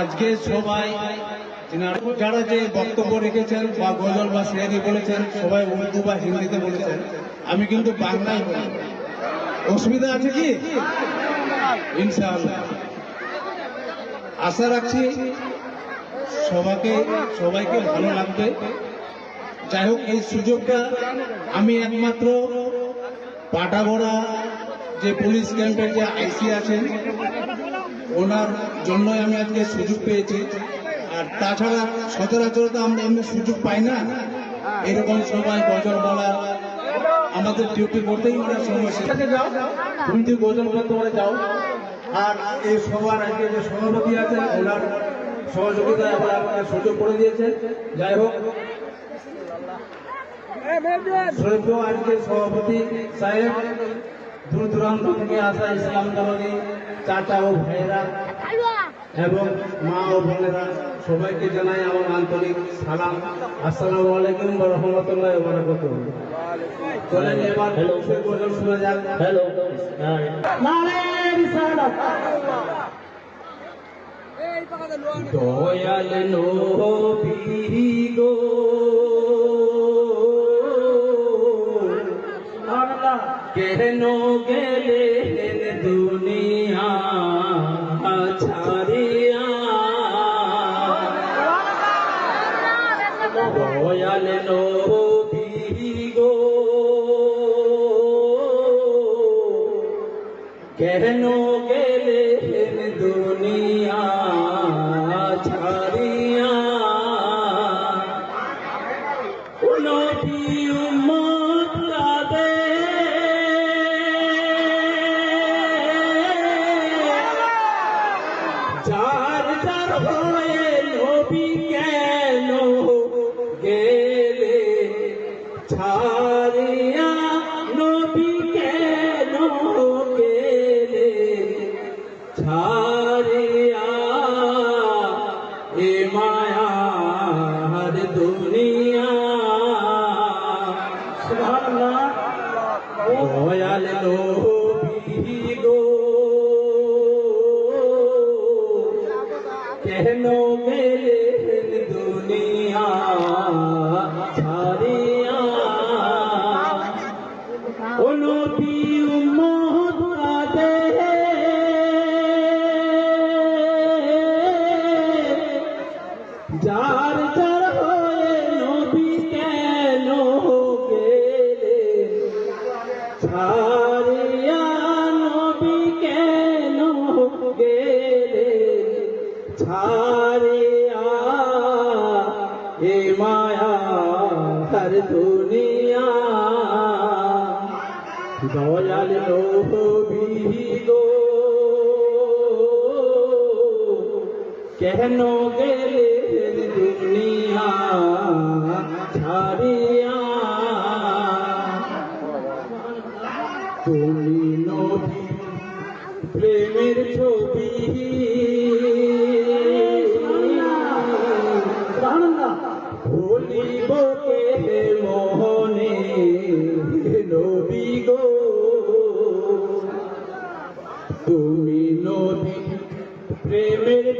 আজকে সবাই যারা যে বক্তব্য রেখেছেন বা গজল বা শেয়ারি বলেছেন, সবাই উর্দু বা হিন্দিতে বলেছেন, আমি কিন্তু বাংলায় বলি। অসুবিধা আছে কি? আশা রাখছি সবাইকে সবাইকে ভালো লাগবে। যাই হোক, এই সুযোগটা আমি একমাত্র পাটাগড়া যে পুলিশ ক্যাম্পের যে আইসি আছেন ওনার জন্যই আমি আজকে সুযোগ পেয়েছি। আর তাছাড়া সচরাচর তো আমরা এমনি সুযোগ পাই না। এরকম সবাই গজল বলা আমাদের ডিউটি করতেই আমরা সমস্যা যাও তুমি যদি গজল করতে পারে যাও। আর এই সবার আজকে যে সভাপতি আছে ওনার সহযোগিতায় আবার আপনার সুযোগ করে দিয়েছে। যাই হোক শ্রদ্ধেয় আজকে সভাপতি সাহেব। দূর দূরান্ত থেকে আসা ইসলাম ধর্মী চাচা ও ভাইয়েরা এবং মা ও বোনেরা সবাইকে জানাই আমার আন্তরিক সালাম। আসসালামু আলাইকুম রহমতুল্লাহ বারাকাত চলেন এবার গজল শোনা যাক। হ্যালো দয়াল নবী গো। কেন গেলেন দুনিয়া ছাড়িয়া দয়াল নবী গো কেন গেলেন দুনিয়া ছাড়িয়া নবী যার যার হয়ে নবী কেন গেলে? ছাড়িয়া নবী কেন গেলে? ছাড়িয়া এ মায়ার দুনিয়া। সুবহানাল্লাহ। দয়াল নবী গো। फ दुनिया कोन जार মায়া হর দুনিয়া। দয়াল নবী গো কেন গেলেন দুনিয়া ছাড়িয়া? তুমি নবী প্রেমের ছবি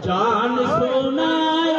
जान सोना